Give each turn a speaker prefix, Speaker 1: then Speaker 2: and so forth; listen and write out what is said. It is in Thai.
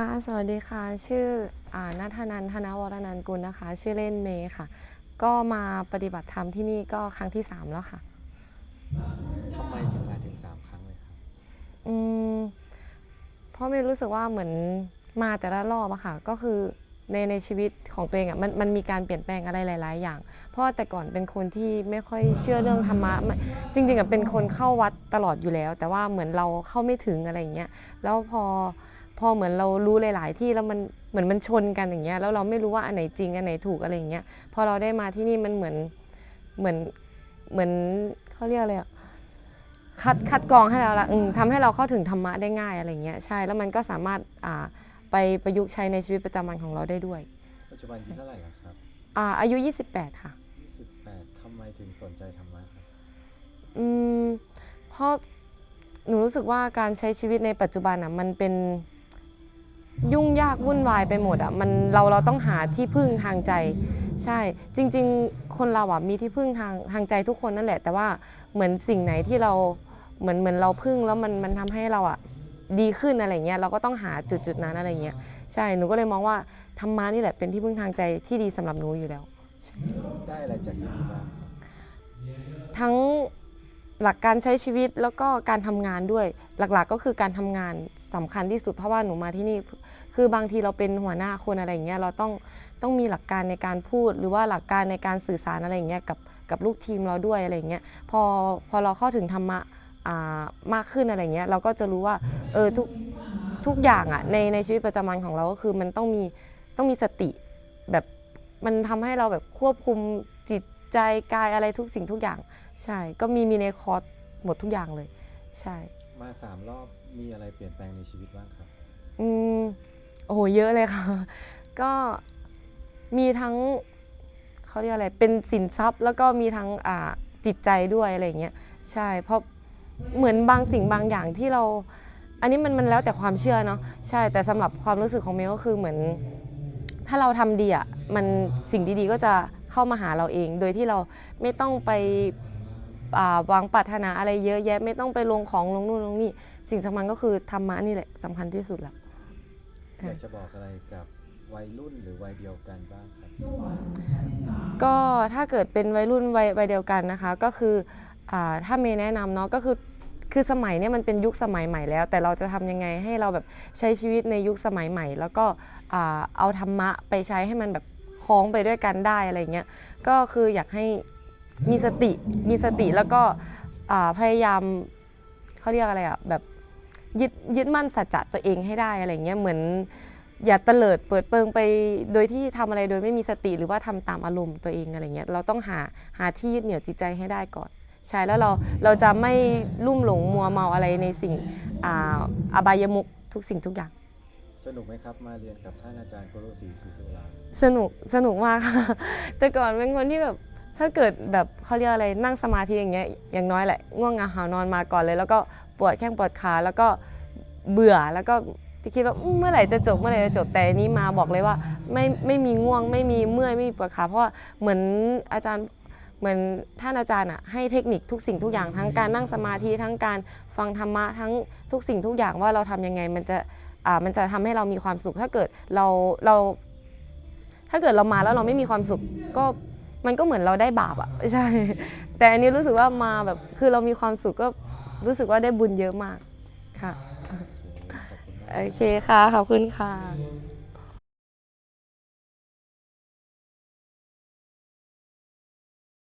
Speaker 1: ค่ะ สวัสดีค่ะ ชื่ออ่านัทนันท์ธนวรนันท์กุลนะคะ ชื่อเล่นเมย์ค่ะ ก็มาปฏิบัติธรรมที่นี่ก็ครั้งที่ 3 แล้วค่ะ
Speaker 2: ทำไมถึงมาถึงสามครั้งเลยครับ
Speaker 1: อืม เพราะเมย์รู้สึกว่าเหมือนมาแต่ละรอบอะค่ะ ก็คือในในชีวิตของตัวเองอะมันมันมีการเปลี่ยนแปลงอะไรหลาย ๆ อย่าง เพราะว่าแต่ก่อนเป็นคนที่ไม่ค่อยเชื่อเรื่องธรรมะไม่จริง ๆอะเป็นคนเข้าวัดตลอดอยู่แล้ว แต่ว่าเหมือนเราเข้าไม่ถึงอะไรอย่างเงี้ย แล้วพอพ อเหมือนเรารู้หลาย ๆ ที่แล้วมันเหมือนมันชนกันอย่างเงี้ยแล้วเราไม่รู้ว่าอันไหนจริงอันไหนถูกอะไรอย่างเงี้ยพอเราได้มาที่นี่มันเหมือนเหมือนเหมือนเขาเรียกอะไรอะคัดคัดกรองให้เราละอืมทำให้เราเข้าถึงธรรมะได้ง่ายอะไรเงี้ยใช่แล้วมันก็สามารถอ่าไปประยุกต์ใช้ในชีวิตประจำวันของเราได้ด้วย
Speaker 2: ปัจจุบันอายุเท่าไหร่แล้วครับ
Speaker 1: อ่าอายุ 28 ค่ะ
Speaker 2: 28ทำไมถึงสนใจธรรมะครับ
Speaker 1: อืมเพราะหนูรู้สึกว่าการใช้ชีวิตในปัจจุบันอะมันเป็น ยุ่งยากวุ่นวายไปหมดอะมันเราเราต้องหาที่พึ่งทางใจ ใช่ จริง ๆ คนเราอะมีที่พึ่งทางทางใจทุกคนนั่นแหละ แต่ว่าเหมือนสิ่งไหนที่เราเหมือนเหมือนเราพึ่งแล้วมันมันทำให้เราอะดีขึ้นอะไรเงี้ยเราก็ต้องหาจุดจุดๆนั้นอะไรเงี้ยใช่หนูก็เลยมองว่าธรรมะนี่แหละเป็นที่พึ่งทางใจที่ดีสำหรับหนูอยู่แล้ว
Speaker 2: ได้อะไรจากที่นี่บ้างครับ
Speaker 1: ทั้ง หลักการใช้ชีวิตแล้วก็การทำงานด้วยหลักๆ ก็คือการทำงานสำคัญที่สุดเพราะว่าหนูมาที่นี่ คือบางทีเราเป็นหัวหน้าคนอะไรอย่างเงี้ยเราต้องต้องมีหลักการในการพูด หรือว่าหลักการในการสื่อสารอะไรอย่างเงี้ยกับกับลูกทีมเราด้วยอะไรอย่างเงี้ยพอพอเราเข้าถึงธรรมะอ่ามากขึ้นอะไรเงี้ยเราก็จะรู้ว่าเออทุกทุกอย่างอะในในชีวิตประจำวันของเราก็คือมันต้องมีต้องมีสติแบบมันทำให้เราแบบควบคุมจิต ใจกายอะไรทุกสิ่งทุกอย่าง ใช่ ก็มีมีในคอร์สหมดทุกอย่างเลย ใช่
Speaker 2: มาสามรอบมีอะไรเปลี่ยนแปลงในชีวิตบ้างครับ
Speaker 1: อืมโอ้โหเยอะเลยค่ะ ก็มีทั้งเขาเรียกอะไรเป็นสินทรัพย์ แล้วก็มีทั้งอ่าจิตใจด้วยอะไรอย่างเงี้ยใช่เพราะเหมือนบางสิ่งบางอย่างที่เรา อันนี้มันมันแล้วแต่ความเชื่อเนาะใช่แต่สำหรับความรู้สึกของเมย์ก็คือเหมือน ถ้าเราทำดีอะมันสิ่งดีๆก็จะเข้ามาหาเราเอง โดยที่เราไม่ต้องไปาวางปรารถนาอะไรเยอะแยะ ไม่ต้องไปลงของลงนู่นลงนี่สิ่งสำคัญก็คือธรรมะนี่แหละสำคัญที่สุดแล้ว
Speaker 2: อยากจะบอกอะไรกับวัยรุ่นหรือวัยเดียวกันบ้างครับ
Speaker 1: ก็ถ้าเกิดเป็นวัยรุ่นวัยวัยเดียวกันนะคะ ก็คืออถ้าเมย์แนะนำเนาะก็คือ คือสมัยเนี้ยมันเป็นยุคสมัยใหม่แล้ว แต่เราจะทำยังไงให้เราแบบใช้ชีวิตในยุคสมัยใหม่ แล้วก็เอาธรรมะไปใช้ให้มันแบบคล้องไปด้วยกันได้อะไรเงี้ยก็คืออยากให้มีสติมีสติแล้วก็พยายามเขาเรียกอะไรอะแบบยึดยึดมั่นสัจจะตัวเองให้ได้อะไรเงี้ยเหมือนอย่าเตลิดเปิดเปิงไปโดยที่ทำอะไรโดยไม่มีสติหรือว่าทำตามอารมณ์ตัวเองอะไรเงี้ยเราต้องหาหาที่ยึดเหนี่ยวจิตใจให้ได้ก่อน ใช่แล้วเราเราจะไม่ลุ่มหลงมัวเมาอะไรในสิ่งอาอบายมุกทุกสิ่งทุกอย่าง
Speaker 2: สนุกไหมครับมาเรียนกับท่านอาจารย์โคโรศรีศรีสุรา
Speaker 1: สนุกสนุกมากค่ะ แต่ก่อนเป็นคนที่แบบถ้าเกิดแบบเขาเรียกอะไรนั่งสมาธิอย่างเงี้ยอย่างน้อยแหละง่วงเหงาหานอนมาก่อนเลย แล้วก็ปวดแข้งปวดขาแล้วก็เบื่อแล้วก็จะคิดว่าอืมเมื่อไหร่จะจบเมื่อไหร่จะจบแต่อันนี้มาบอกเลยว่าไม่ไม่มีง่วงไม่มีเมื่อยไม่มีปวดขาเพราะว่าเหมือนอาจารย์ เหมือนท่านอาจารย์อะให้เทคนิคทุกสิ่งทุกอย่างทั้งการนั่งสมาธิทั้งการฟังธรรมะทั้งทุกสิ่งทุกอย่างว่าเราทำยังไงมันจะอ่ามันจะทำให้เรามีความสุข ถ้าเกิดเราเราถ้าเกิดเรามาแล้วเราไม่มีความสุขก็มันก็เหมือนเราได้บาปอะใช่ แต่อันนี้รู้สึกว่ามาแบบคือเรามีความสุขก็รู้สึกว่าได้บุญเยอะมากค่ะ
Speaker 2: โอเคขอบคุณมาก
Speaker 1: โอเคค่ะขอบคุณค่ะ